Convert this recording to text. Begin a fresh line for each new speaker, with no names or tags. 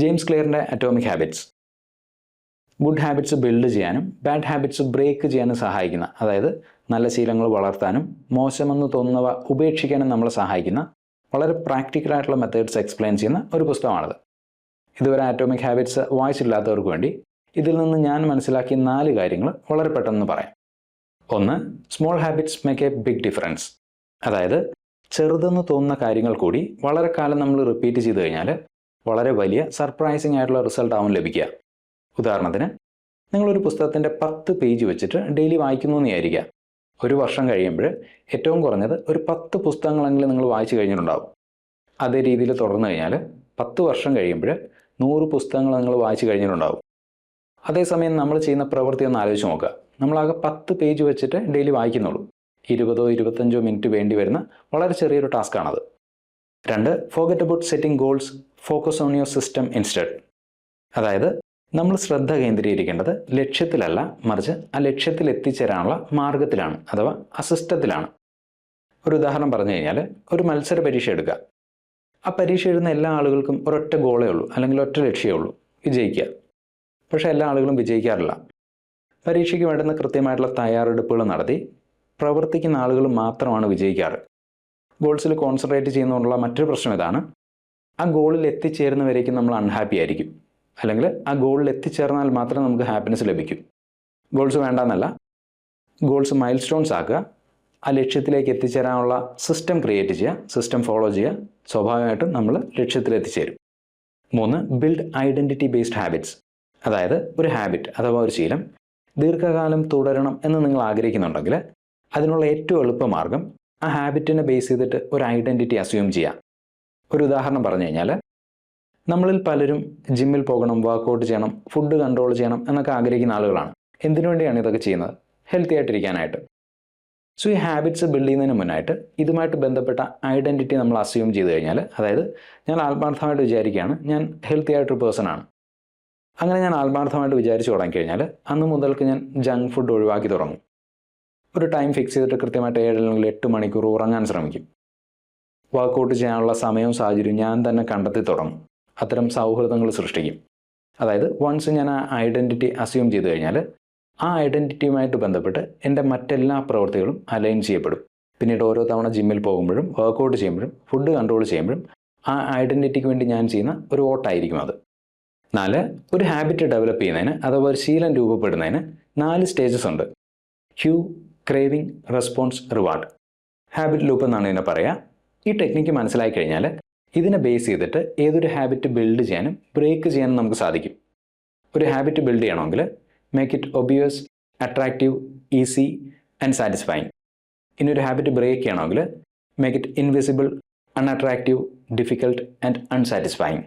James ക്ലിയറിന്റെ atomic habits good habits build ചെയ്യാനും bad habits break ചെയ്യാനും സഹായിക്കുന്ന അതായത് നല്ല ശീലങ്ങൾ വളർത്താനും മോശമെന്ന് തോന്നുന്നവ ഉപേക്ഷിക്കാനും നമ്മളെ സഹായിക്കുന്ന വളരെ പ്രാക്ടിക്കലായിട്ടുള്ള മെത്തേഡ്സ് എക്സ്പ്ലെയിൻ ചെയ്യുന്ന ഒരു പുസ്തകമാണത്. ഇതുവരെ ആറ്റോമിക് ഹാബിറ്റ്സ് വായിച്ചില്ലാത്തവർക്ക് വേണ്ടി ഇതിൽ നിന്ന് ഞാൻ മനസ്സിലാക്കിയ നാല് കാര്യങ്ങൾ വളരെ പെട്ടെന്ന് പറയാം. ഒന്ന് small habits make a big difference അതായത് ചെറുതെന്ന് തോന്നുന്ന കാര്യങ്ങൾ കൂടി വളരെ കാലം നമ്മൾ റിപ്പീറ്റ് ചെയ്ത് കഴിഞ്ഞാൽ വളരെ വലിയ സർപ്രൈസിംഗ് ആയിട്ടുള്ള റിസൾട്ട് ആവും ലഭിക്കുക. ഉദാഹരണത്തിന് നിങ്ങളൊരു പുസ്തകത്തിന്റെ പത്ത് പേജ് വെച്ചിട്ട് ഡെയിലി വായിക്കുന്നു എന്ന് ഒരു വർഷം കഴിയുമ്പോൾ ഏറ്റവും കുറഞ്ഞത് ഒരു പത്ത് പുസ്തകങ്ങളെങ്കിലും നിങ്ങൾ വായിച്ചു കഴിഞ്ഞിട്ടുണ്ടാവും. അതേ രീതിയിൽ തുടർന്നു കഴിഞ്ഞാൽ പത്ത് വർഷം കഴിയുമ്പോൾ നൂറ് പുസ്തകങ്ങൾ നിങ്ങൾ വായിച്ചു കഴിഞ്ഞിട്ടുണ്ടാവും. അതേസമയം നമ്മൾ ചെയ്യുന്ന പ്രവൃത്തി ഒന്ന് ആലോചിച്ച് നോക്കുക. നമ്മളാകെ പത്ത് പേജ് വെച്ചിട്ട് ഡെയിലി വായിക്കുന്നുള്ളൂ. ഇരുപതോ ഇരുപത്തഞ്ചോ മിനിറ്റ് വേണ്ടി വരുന്ന വളരെ ചെറിയൊരു ടാസ്ക്കാണത് രണ്ട് forget about setting goals focus on your system instead അതായത് നമ്മൾ ശ്രദ്ധ കേന്ദ്രീകരിക്കേണ്ടത് ലക്ഷ്യത്തിലല്ല മറിച്ച് ആ ലക്ഷ്യത്തിൽ എത്തിച്ചേരാനുള്ള മാർഗത്തിലാണ് അഥവാ അസിസ്റ്റത്തിലാണ് ഒരു ഉദാഹരണം പറഞ്ഞു കഴിഞ്ഞാൽ ഒരു മത്സര പരീക്ഷ എടുക്കുക. ആ പരീക്ഷ എഴുതുന്ന എല്ലാ ആളുകൾക്കും ഒരൊറ്റ ഗോളേ ഉള്ളൂ അല്ലെങ്കിൽ ഒറ്റ ലക്ഷ്യമേ ഉള്ളൂ വിജയിക്കുക. പക്ഷേ എല്ലാ ആളുകളും വിജയിക്കാറില്ല. പരീക്ഷയ്ക്ക് വേണ്ടുന്ന കൃത്യമായിട്ടുള്ള തയ്യാറെടുപ്പുകൾ നടത്തി പ്രവർത്തിക്കുന്ന ആളുകൾ മാത്രമാണ് വിജയിക്കാറ്. ഗോൾസിൽ കോൺസെൻട്രേറ്റ് ചെയ്യുന്നതുകൊണ്ടുള്ള മറ്റൊരു പ്രശ്നം ഇതാണ്. ആ ഗോളിൽ എത്തിച്ചേരുന്നവരേക്കും നമ്മൾ അൺഹാപ്പി ആയിരിക്കും. അല്ലെങ്കിൽ ആ ഗോളിൽ എത്തിച്ചേർന്നാൽ മാത്രമേ നമുക്ക് ഹാപ്പിനെസ് ലഭിക്കൂ. ഗോൾസ് വേണ്ടെന്നല്ല. ഗോൾസ് മൈൽ സ്റ്റോൺസ് ആക്കുക. ആ ലക്ഷ്യത്തിലേക്ക് എത്തിച്ചേരാനുള്ള സിസ്റ്റം ക്രിയേറ്റ് ചെയ്യുക. സിസ്റ്റം ഫോളോ ചെയ്യുക. സ്വാഭാവികമായിട്ടും നമ്മൾ ലക്ഷ്യത്തിൽ എത്തിച്ചേരും. മൂന്ന് ബിൽഡ് ഐഡന്റിറ്റി ബേസ്ഡ് ഹാബിറ്റ്സ് അതായത് ഒരു ഹാബിറ്റ് അഥവാ ഒരു ശീലം ദീർഘകാലം തുടരണം എന്ന് നിങ്ങൾ ആഗ്രഹിക്കുന്നുണ്ടെങ്കിൽ അതിനുള്ള ഏറ്റവും എളുപ്പമാർഗം ആ ഹാബിറ്റിനെ ബേസ് ചെയ്തിട്ട് ഒരു ഐഡന്റിറ്റി അസ്യൂം ചെയ്യാം. ഒരു ഉദാഹരണം പറഞ്ഞു കഴിഞ്ഞാൽ നമ്മളിൽ പലരും ജിമ്മിൽ പോകണം വർക്കൗട്ട് ചെയ്യണം ഫുഡ് കൺട്രോൾ ചെയ്യണം എന്നൊക്കെ ആഗ്രഹിക്കുന്ന ആളുകളാണ്. എന്തിനു വേണ്ടിയാണ് ഇതൊക്കെ ചെയ്യുന്നത്? ഹെൽത്തി ആയിട്ടിരിക്കാനായിട്ട്. സോ ഈ ഹാബിറ്റ്സ് ബിൽഡ് ചെയ്യുന്നതിന് മുന്നായിട്ട് ഇതുമായിട്ട് ബന്ധപ്പെട്ട ഐഡന്റിറ്റി നമ്മൾ അസ്യൂം ചെയ്ത് കഴിഞ്ഞാൽ അതായത് ഞാൻ ആത്മാർത്ഥമായിട്ട് വിചാരിക്കുകയാണ് ഞാൻ ഹെൽത്തി ആയിട്ടൊരു പേഴ്സൺ ആണ്. അങ്ങനെ ഞാൻ ആത്മാർത്ഥമായിട്ട് വിചാരിച്ചു തുടങ്ങിക്കഴിഞ്ഞാൽ അന്ന് മുതൽക്ക് ഞാൻ ജങ്ക് ഫുഡ് ഒഴിവാക്കി തുടങ്ങും. ഒരു ടൈം ഫിക്സ് ചെയ്തിട്ട് കൃത്യമായിട്ട് ഏഴ് അല്ലെങ്കിൽ എട്ട് മണിക്കൂർ ഉറങ്ങാൻ ശ്രമിക്കും. വർക്കൗട്ട് ചെയ്യാനുള്ള സമയവും സാഹചര്യവും ഞാൻ തന്നെ കണ്ടെത്തി തുടങ്ങും. അത്തരം സൗഹൃദങ്ങൾ സൃഷ്ടിക്കും. അതായത് വൺസ് ഞാൻ ആ ഐഡന്റിറ്റി അസ്യൂം ചെയ്തു കഴിഞ്ഞാൽ ആ ഐഡന്റിറ്റിയുമായിട്ട് ബന്ധപ്പെട്ട് എന്റെ മറ്റെല്ലാ പ്രവൃത്തികളും അലൈൻ ചെയ്യപ്പെടും. പിന്നീട് ഓരോ തവണ ജിമ്മിൽ പോകുമ്പോഴും വർക്കൗട്ട് ചെയ്യുമ്പോഴും ഫുഡ് കൺട്രോൾ ചെയ്യുമ്പോഴും ആ ഐഡന്റിറ്റിക്ക് വേണ്ടി ഞാൻ ചെയ്യുന്ന ഒരു ഓട്ടായിരിക്കും അത്. നാല് ഒരു ഹാബിറ്റ് ഡെവലപ്പ് ചെയ്യുന്നതിന് അഥവാ ഒരു ശീലം രൂപപ്പെടുന്നതിന് നാല് സ്റ്റേജസ് ഉണ്ട്. Cue craving response reward habit loop എന്നാണ് ഇതിനെ പറയുക ഈ ടെക്നിക്ക് മനസ്സിലായി കഴിഞ്ഞാൽ ഇതിനെ ബേസ് ചെയ്തിട്ട് ഏതൊരു ഹാബിറ്റ് ബിൽഡ് ചെയ്യാനും ബ്രേക്ക് ചെയ്യാനും നമുക്ക് സാധിക്കും. ഒരു ഹാബിറ്റ് ബിൽഡ് ചെയ്യണമെങ്കിൽ make it obvious attractive easy and satisfying ഇനി ഒരു ഹാബിറ്റ് ബ്രേക്ക് ചെയ്യണമെങ്കിൽ make it invisible unattractive difficult and unsatisfying